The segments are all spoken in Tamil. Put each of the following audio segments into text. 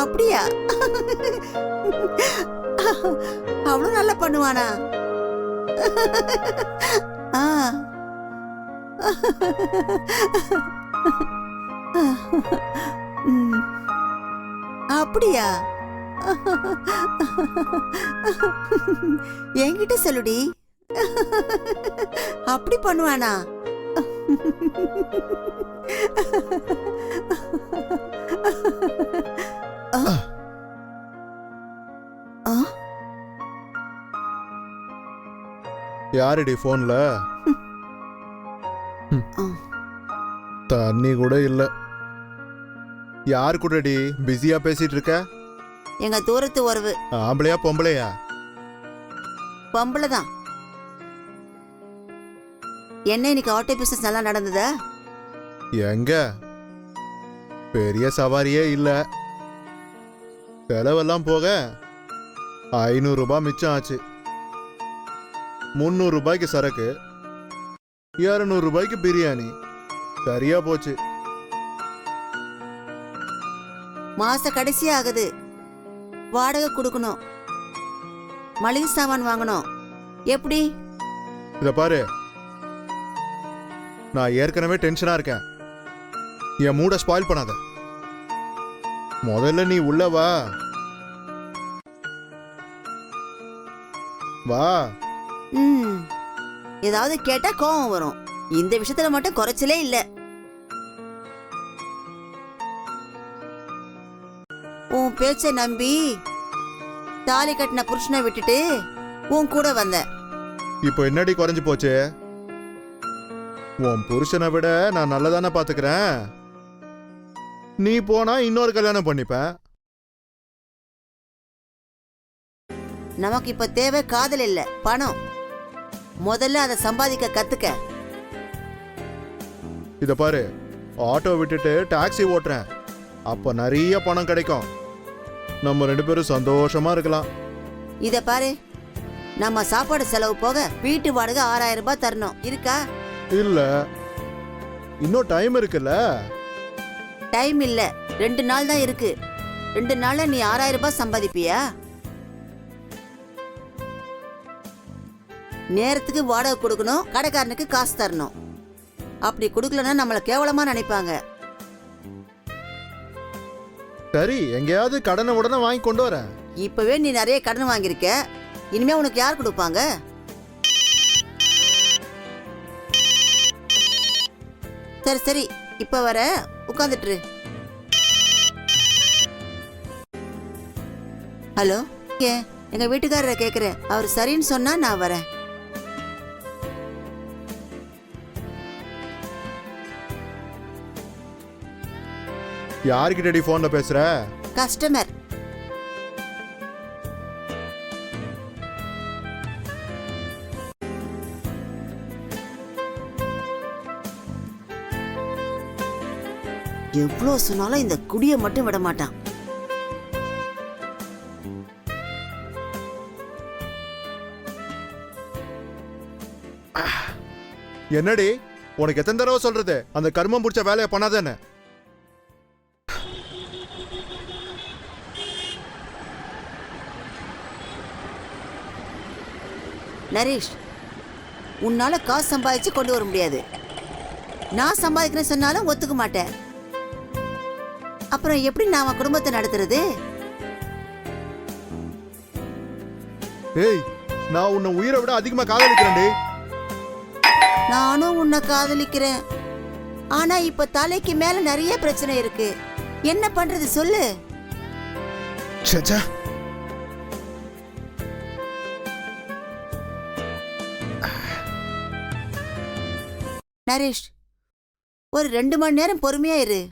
அப்படியா? அவ்வளோ நல்லா பண்ணுவானா? ஆ. அப்படியா? என்கிட்ட சொல்லுடி. அப்படி பண்ணுவானா? யாருடி ஃபோன்ல. தண்ணி கூட இல்ல. யார் கூடடி பிஸியா பேசிட்டு இருக்க எங்க தூரத்து உறவு ஆம்பளையா பொம்பளையா? பொம்பளை தான். என்ன இன்னைக்கு ஆட்டோ பிசினஸ் நல்லா நடந்ததா? எங்க? பெரிய சவாரியே இல்ல. செலவெல்லாம் போக ஐநூறு ரூபாய் மிச்சம் ஆச்சு. முந்நூறு ரூபாய்க்கு சரக்கு இருநூறு ரூபாய்க்கு பிரியாணி. சரியா போச்சு. மாச கடைசி ஆகுது. வாடகை கொடுக்கணும். மளிகை சாமான் வாங்கணும். எப்படி? இத பாரு. நான் ஏற்கனவே டென்ஷனா இருக்கேன். என் மூட ஸ்பாயில் பண்ணாத. முதல்ல நீ உள்ள வா. வா. ம். ஏதாவது கேட்டா கோவம் வரும். இந்த விஷயத்துல மட்டும் குறைச்சலே இல்ல. உன் பேச்ச நம்பி தாலி கட்டின புருஷனை விட்டுட்டு உன் கூட வந்த. இப்போ என்னடி குறைஞ்சு போச்சு? உன் புருஷனை விட நான் நல்லதானே பாத்துக்கிறேன்? நீ போனா இன்னொரு கல்யாணம் பண்ணிப்பேன் நமக்கு இப்ப தேவை காதல் இல்ல பணம். முதல்ல அதை சம்பாதிக்க கத்துக்க. இத பாரு ஆட்டோ விட்டுட்டு டாக்ஸி ஓட்டுறேன். அப்ப நிறைய பணம் கிடைக்கும். நம்ம ரெண்டு பேரும் சந்தோஷமா இருக்கலாம். இத பாரு நம்ம சாப்பாடு செலவு போக வீட்டு வாடகை ஆறாயிரம் ரூபாய் தரணும். இருக்கா? இல்ல. இன்னும் டைம் இருக்குல்ல? டைம் இல்ல. ரெண்டு நாள் தான் இருக்கு. ரெண்டு நாள்ல நீ ஆறாயிரம் ரூபாய் சம்பாதிப்பியா? நேரத்துக்கு வாடகை கொடுக்கணும் கடைக்காரனுக்கு காசு தரணும். அப்படி கொடுக்கலன்னா நம்மள கேவலமா நினைப்பாங்க. சரி எங்கேயாவது கடனை உடனே வாங்கி கொண்டு வரேன் இப்பவே நீ நிறைய கடன் வாங்கியிருக்க. இனிமே உனக்கு யார் கொடுப்பாங்க? சரி சரி இப்ப வர உட்காந்துட்டு. ஹலோ ஏ எங்க வீட்டுக்காரரை கேக்குறேன். அவர் சரின்னு சொன்னா நான் வரேன். யார்கிட்டடி போன்ல பேசுற? கஸ்டமர். எவ்வளோ சொன்னாலும் இந்த குடிய மட்டும் விட மாட்டான். என்னடி? உனக்கு எத்தனை தடவை சொல்றது? அந்த கர்மம் பிடிச்ச வேலையை பண்ணாதானே நரேஷ் உன்னால காசு சம்பாதிச்சு கொண்டு வர முடியாது. நான் சம்பாதிக்கிறேன்னு சொன்னாலும் ஒத்துக்க மாட்டேன். அப்புறம் எப்படி நாம குடும்பத்தை நடத்துறது? ஏய் நான் உன்னை உயிரை விட அதிகமா காதலிக்கிறேன்டி. நானும் உன்னை காதலிக்கிறேன். ஆனா இப்ப தலைக்கு மேல நிறைய பிரச்சனை இருக்கு. என்ன பண்றது சொல்லு. ச்சே நரேஷ் ஒரு ரெண்டு மணி நேரம் பொறுமையா இரு.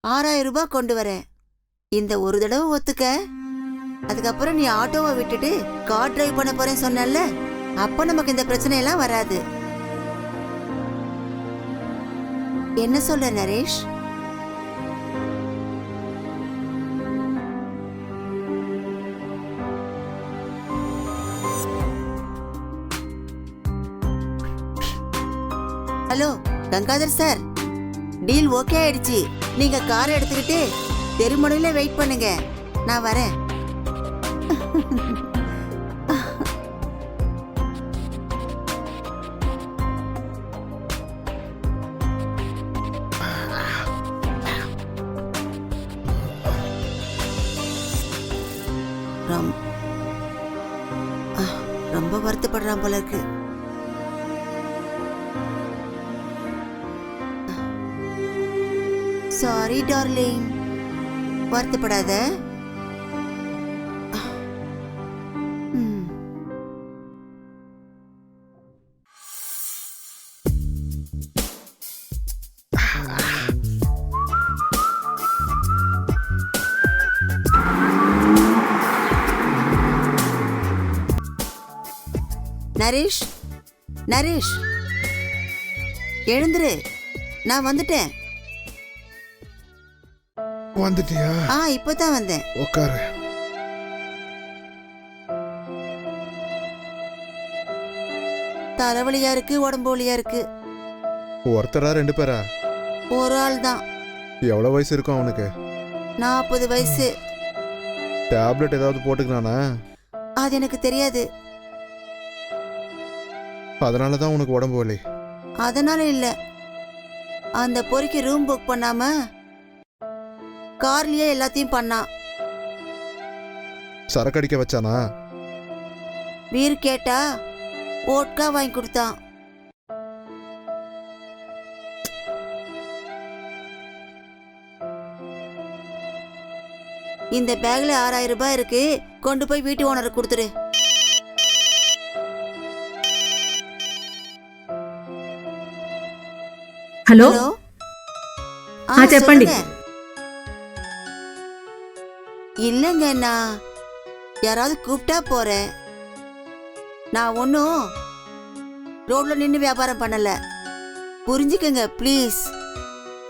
ஆறாயிரம் ரூபாய் கொண்டு வரேன். இந்த ஒரு தடவை ஒத்துக்க. அதுக்கப்புறம் நீ ஆட்டோவை விட்டுட்டு கார் டிரைவ் பண்ண போறேன்னு சொன்னல அப்ப நமக்கு இந்த பிரச்சனை எல்லாம் வராது. என்ன சொல்ற Naresh? Hello Gangadhar sir. Deal okay ஆயிடுச்சு. நீங்க கார் எடுத்துக்கிட்டு தெருமுனையில வெயிட் பண்ணுங்க. நான் வரேன். சாரி டார்லிங் வருத்தப்படாத. நரேஷ் நரேஷ். எழுந்துரு. நான் வந்துட்டேன். வந்துட்டியா? ஆ இப்பதான் வந்தேன். உட்காரு தலைவலியா இருக்கு உடம்பு வலியா இருக்கு. ஒருத்தரா ரெண்டு பேரா? ஒரு ஆள் தான். எவ்வளோ வயசு இருக்கும் அவனுக்கு? நாற்பது வயசு. டேப்லெட் ஏதாவது போட்டுக்கிறானா? அது எனக்கு தெரியாது. அதனால தான் உனக்கு உடம்பு வலி. அதனால இல்ல. அந்த பொறிக்கு ரூம் புக் பண்ணாம கார்லயே எல்லாத்தையும் பண்ணான் சரக்கு அடிக்க வச்சானா வீர் கேட்டா ஓட்கா வாங்கி கொடுத்தான் இந்த பேக்ல ஆறாயிரம் ரூபாய் இருக்கு கொண்டு போய் வீட்டு ஓனருக்கு கொடுத்துரு హలో ஹலோ ஆ, చెప్పండి. இல்லைங்க நான் யாராவது கூப்பிட்டா போகிறேன் நான் ஒன்றும் ரோட்டில் நின்று வியாபாரம் பண்ணலை పురించుకోంగ ప్లీజ్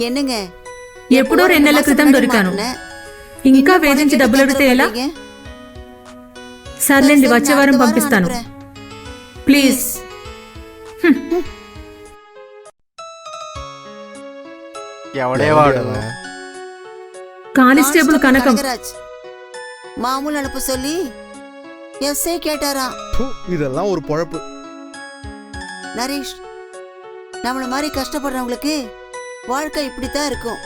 ఎన్నంగ ఎప్పుడో రెండు నెలల క్రితం దొరికాను ఇంకా వేధించి డబ్బులు అడిగితే ఎలా సర్లేండి వచ్చే వారం పంపిస్తాను ప్లీజ్ ఎవడేవాడు కానిస్టేబుల్ కనకం மாமூல் அனுப்ப சொல்லி எஸ்ஐ கேட்டாராம். ப்பு, இதெல்லாம் ஒரு பொழப்பு. நரேஷ் நம்மள மாதிரி கஷ்டப்படுறவங்களுக்கு வாழ்க்கை இப்படித்தான் இருக்கும்.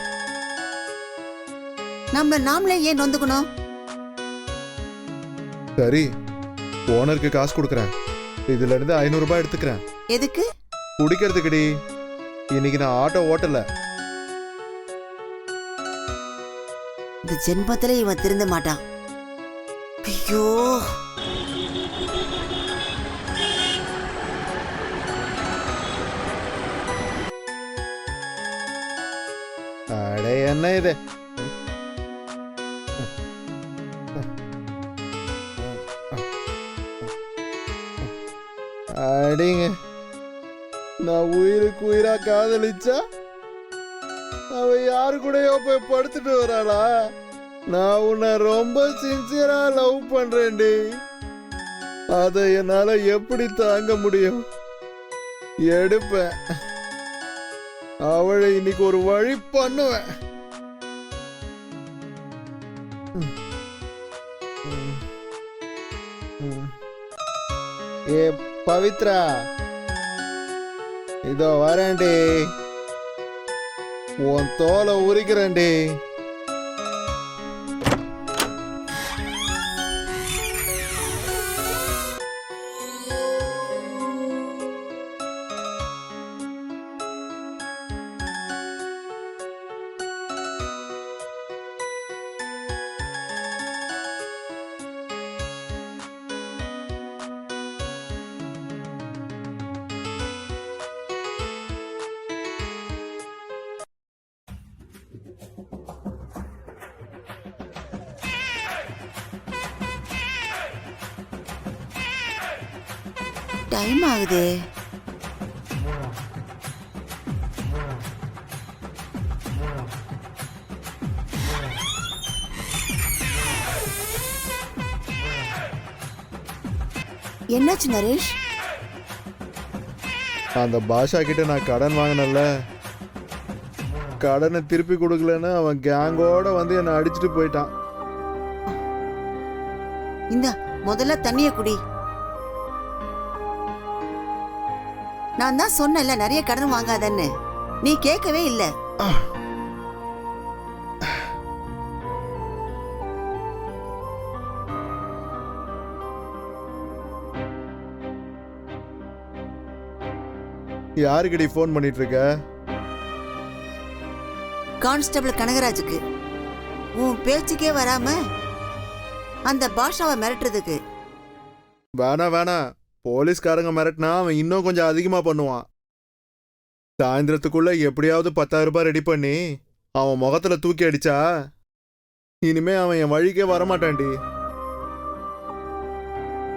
நம்மள நாமளே ஏன் நொந்துக்கணும்? சரி ஓனருக்கு காசு கொடுக்குறேன். இதுல இருந்து ஐநூறு ரூபாய் எடுத்துக்கிறேன். எதுக்கு? குடிக்கிறதுக்குடி. இன்னைக்கு நான் ஆட்டோ ஓட்டல. இந்த ஜென்மத்துல இவன் திருந்த மாட்டான். ஐயோ அட என்ன இது அடிங்க நான் உயிருக்கு உயிரா காதலிச்சா அவ யாரு கூடயோ போய் படுத்துட்டு வராளா நான் உன்னை ரொம்ப சின்சியரா லவ் பண்றேன்டி. அதை என்னால எப்படி தாங்க முடியும்? எடுப்பேன். அவளை இன்னைக்கு ஒரு வழி பண்ணுவேன். ஏ பவித்ரா. இதோ வரேன்டி. உன் தோலை உரிக்கிறேன்டி. டைம் ஆகுது. என்னாச்சு நரேஷ்? அந்த பாஷா கிட்ட நான் கடன் வாங்கினல கடனை திருப்பி கொடுக்கலன்னு அவன் கேங்கோட வந்து என்னை அடிச்சிட்டு போயிட்டான். இந்த முதல்ல தண்ணிய குடி. நான் தான் சொன்னேன்ல நிறைய கடன் வாங்காதன்னு. நீ கேட்கவே இல்ல. யாருக்கடி ஃபோன் பண்ணிட்டு இருக்க கான்ஸ்டபிள் கனகராஜுக்கு. உன் பேச்சுக்கே வராம அந்த பாஷாவை மிரட்டுறதுக்கு. வேணா வேணா போலீஸ்காரங்க மிரட்டினா அவன் இன்னும் கொஞ்சம் அதிகமா பண்ணுவான். சாயந்தரத்துக்குள்ள எப்படியாவது பத்தாயிரம் ரூபாய் ரெடி பண்ணி அவன் முகத்துல தூக்கி அடிச்சா இனிமே அவன் என் வழிக்கே வரமாட்டான்டி.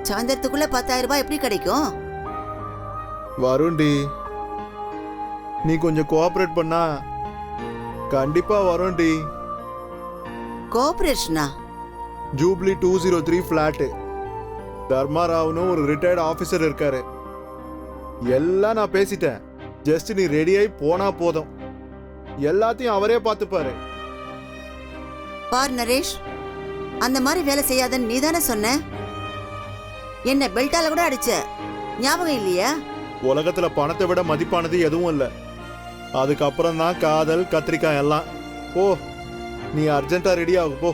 சாயந்தரத்துக்குள்ள பத்தாயிரம் ரூபாய் எப்படி கிடைக்கும்? வருண்டி நீ கொஞ்சம் கோஆபரேட் பண்ணா கண்டிப்பா வரும்டி. கோஆபரேஷனா jubilee two zero three flat தர்மாராவ்னு ஒரு ரிட்டையர்டு ஆஃபீஸர் இருக்காரு. எல்லாம் நான் பேசிட்டேன். ஜஸ்ட் நீ ரெடியாகி போனா போதும். எல்லாத்தையும் அவரே பார்த்துப்பாரு. பார் நரேஷ் அந்த மாதிரி வேலை செய்யாதன்னு நீ தானே சொன்ன? என்ன பெல்ட்டால கூட அடிச்ச. ஞாபகம் இல்லையா? உலகத்துல பணத்தை விட மதிப்பானது எதுவும் இல்லை. அதுக்கப்புறம் தான் காதல் கத்திரிக்காய் எல்லாம். ஓ நீ அர்ஜென்ட்டா ரெடி ஆகு போ.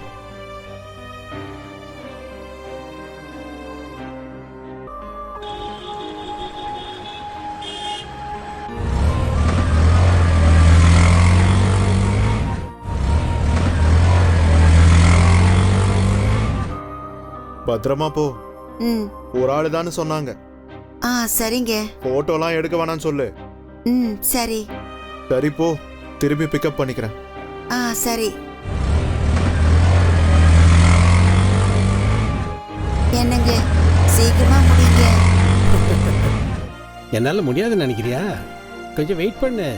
பத்திரமா போ. ம். ஒரு ஆளு தானே சொன்னாங்க. ஆ சரிங்க. போட்டோலாம் எடுக்க வேணாம்னு சொல்லு. ம் சரி. சரி போ. திருப்பி பிக்கப் பண்ணிக்கிறேன். ஆ சரி. என்னங்க? சீக்கிரமா முடியுங்க என்னால முடியாதுன்னு நினைக்கிறியா? கொஞ்சம் வெயிட் பண்ணு.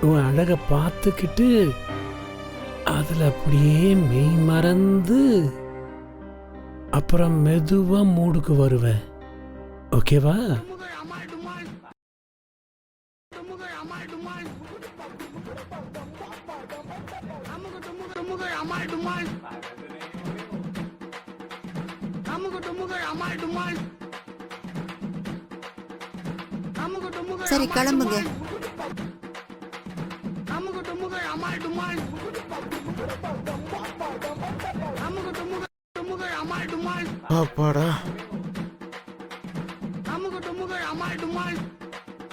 உன் அழக பார்த்துக்கிட்டு அதுல அப்படியே மெய் மறந்து அப்புறம் மெதுவாக மூடுக்கு வருவேன். ஓகேவா? சரி கிளம்புங்க. அப்பாடா.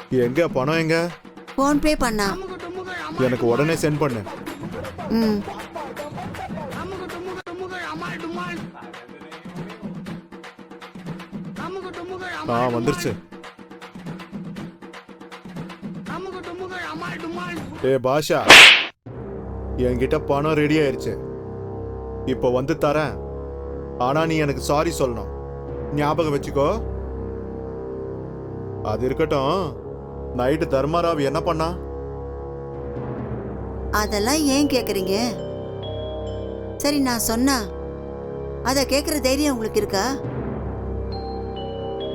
எங்க பணம் எங்க? ஃபோன் பே பண்ணா. எனக்கு உடனே சென்ட் பண்ணு. ம். ஆ வந்துருச்சு. ஏ பாஷா. என்கிட்ட பணம் ரெடி ஆயிருச்சு. இப்போ வந்து தரேன். ஆனா நீ எனக்கு சாரி சொல்லணும். ஞாபகம் வச்சுக்கோ. அது இருக்கட்டும். நைட்டு தர்மராவ் என்ன பண்ணா? அதெல்லாம் ஏன் கேக்குறீங்க? சரி நான் சொன்னா. அத கேக்குற தைரியம் உங்களுக்கு இருக்கா?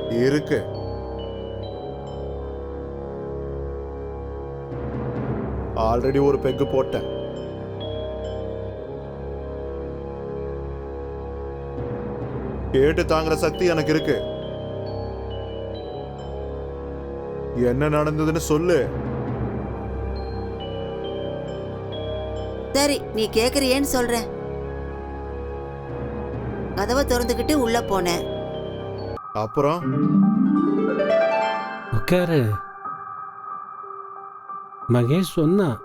இருக்கு. ஆல்ரெடி ஒரு பெக்கு போட்டேன். கேட்டு தாங்குற சக்தி எனக்கு இருக்கு. என்ன நடந்ததுன்னு சொல்லு. சரி நீ கேக்குறியேன்னு சொல்றேன். கதவை திறந்துக்கிட்டு உள்ள போனேன் அப்புறம்? உட்காரு மகேஷ் சொன்னான்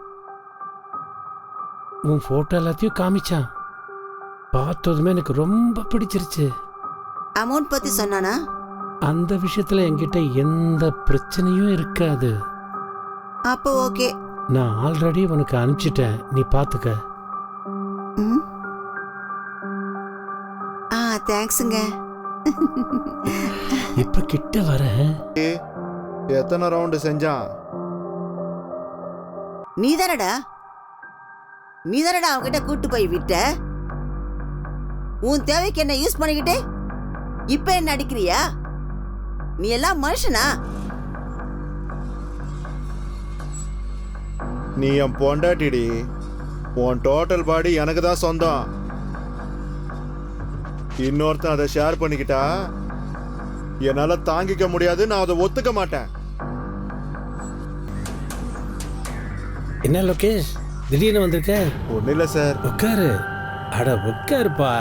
உன் போட்டோ எல்லாத்தையும் காமிச்சான். பார்த்ததுமே எனக்கு ரொம்ப பிடிச்சிருச்சு. அமௌண்ட் பத்தி சொன்னானா? அந்த விஷயத்துல என்கிட்ட எந்த பிரச்சனையும் இருக்காது. அப்போ ஓகே. நான் ஆல்ரெடி உனக்கு அனுப்பிச்சிட்டேன். நீ பார்த்துக்க ம். ஆ தேங்க்ஸுங்க. இப்ப கிட்ட வரேன் எத்தனை ரவுண்டு செஞ்சான்? நீதானடா நீதானடா அவன்கிட்ட கூட்டு போய் விட்ட? உன் தேவைக்கு என்ன யூஸ் பண்ணிக்கிட்டு? இப்ப என்ன அடிக்கிறியா? நீ எல்லாம் மனுஷனா? நீ என் பொண்டாட்டிடி. உன் டோட்டல் பாடி எனக்கு தான் சொந்தம். இன்னொருத்தன் அதை ஷேர் பண்ணிக்கிட்டா என்னால தாங்கிக்க முடியாது நான் அதை ஒத்துக்க மாட்டேன். என்ன லோகேஷ்? திடீர்னு வந்திருக்க? ஒன்றும் இல்லை சார் உட்காரு. அட உட்காருப்பா.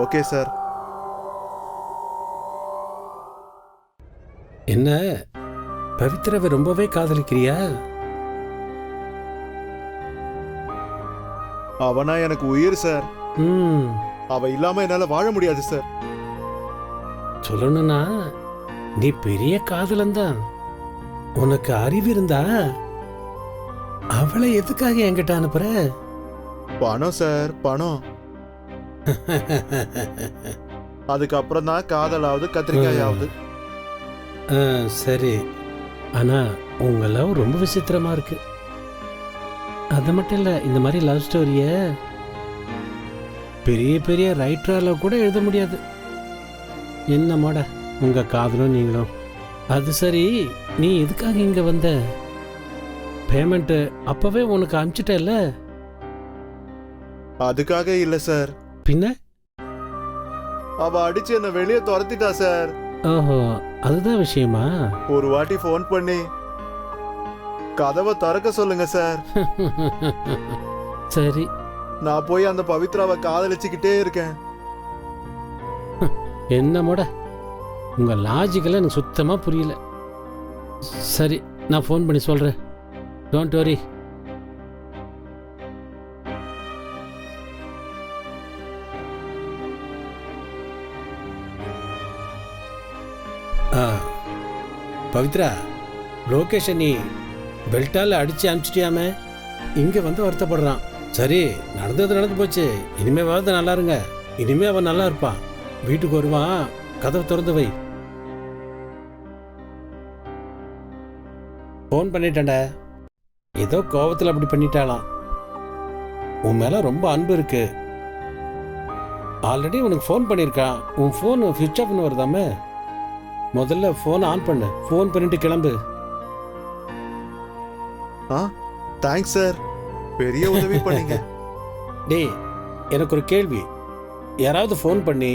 ஓகே சார் என்ன? பவித்ராவை ரொம்பவே காதலிக்கிறியா? அவனா எனக்கு உயிர் சார். ம். அவ இல்லாம என்னால வாழ முடியாது சார். சொல்லணும்னா நீ பெரிய காதலன் தான் உனக்கு அறிவு இருந்தா அவளை எதுக்காக என்கிட்ட அனுப்புற? பணம் சார் பணம். அதுக்கப்புறம் தான் காதலாவது கத்திரிக்காயாவது. சரி. ஆனா உங்க லவ் ரொம்ப விசித்திரமா இருக்கு. அது மட்டும் இல்ல இந்த மாதிரி லவ் ஸ்டோரிய பெரிய பெரிய ரைட்டரால கூட எழுத முடியாது. என்ன மாட உங்க காதலும் நீங்களும். அது சரி நீ எதுக்காக இங்க வந்த? பேமெண்ட் அப்பவே உனக்கு அனுப்பிச்சிட்டல அதுக்காக இல்ல சார் பின்ன? அவ அடிச்சு என்ன வெளியே துரத்திட்டா சார் ஓஹோ அதுதான் விஷயமா? ஒரு வாட்டி ஃபோன் பண்ணி கதவை திறக்க சொல்லுங்க சார் சரி. நான் போய் அந்த பவித்ராவை காதலிச்சுக்கிட்டே இருக்கேன். என்ன மோட? உங்க லாஜிக்கெல்லாம் எனக்கு சுத்தமா புரியல. சரி நான் ஃபோன் பண்ணி சொல்றேன். டோன்ட் வரி பவித்ரா லோகேஷை நீ பெல்ட்டால் அடித்து அனுப்பிச்சிட்டியாமே? இங்கே வந்து வருத்தப்படுறான். சரி நடந்தது நடந்து போச்சு. இனிமேவாவது நல்லா இருங்க. இனிமே அவன் நல்லா இருப்பான். வீட்டுக்கு வருவான். கதவை திறந்து வை. ஃபோன் பண்ணிட்டேன்டா. ஏதோ கோவத்தில் அப்படி பண்ணிட்டாளாம். உன் மேலே ரொம்ப அன்பு இருக்கு. ஆல்ரெடி உனக்கு ஃபோன் பண்ணியிருக்கான். உன் ஃபோன் சுவிட்ச் ஆஃப்னு வருதாமே? முதல்ல ஃபோன் ஆன் பண்ணு. ஃபோன் பண்ணிட்டு கிளம்பு. ஆ தேங்க்ஸ் சார் பெரிய உதவி பண்ணீங்க. டேய் எனக்கு ஒரு கேள்வி. யாராவது ஃபோன் பண்ணி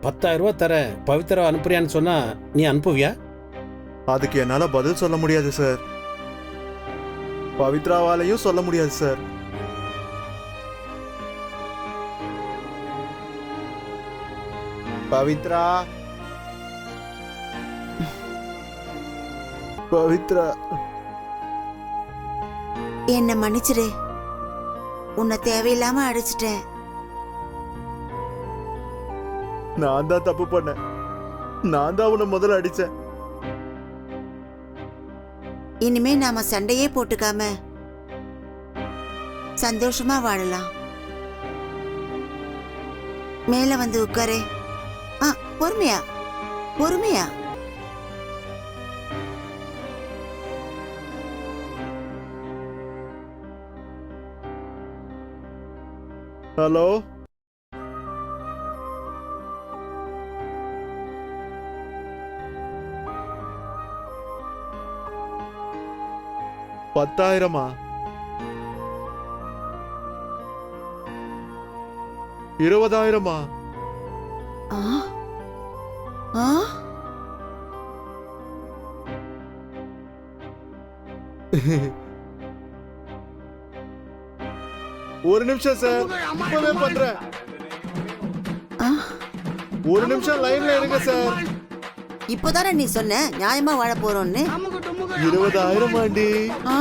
பத்தாயிரம் ரூபா தரேன் பவித்ரா அனுப்புறியான்னு சொன்னா நீ அனுப்புவியா? அதுக்கு என்னால பதில் சொல்ல முடியாது சார் பவித்ராவாலையும் சொல்ல முடியாது சார் பவித்ரா! பவித்ரா. என்ன மன்னிச்சிரு உன்னை தேவையில்லாம அடிச்சிட்டேன். நான் தான் தப்பு பண்ணேன். நான் தான் உன்னை முதல்ல அடிச்சேன். இனிமே நாம சண்டையே போட்டுக்காம சந்தோஷமா வாழலாம். மேல வந்து உட்காரு. ஆ பொறுமையா? பொறுமையா? ஹலோ பத்தாயிரமா இருபதாயிரமா ஒரு நிமிஷம் சார் இப்பவே பண்றேன். ஒரு நிமிஷம் லைன்ல இருங்க சார் இப்போதானே நீ சொன்ன? நியாயமா வாழ போறோம்னு. இருபதாயிரம் ஆண்டி. ஆ?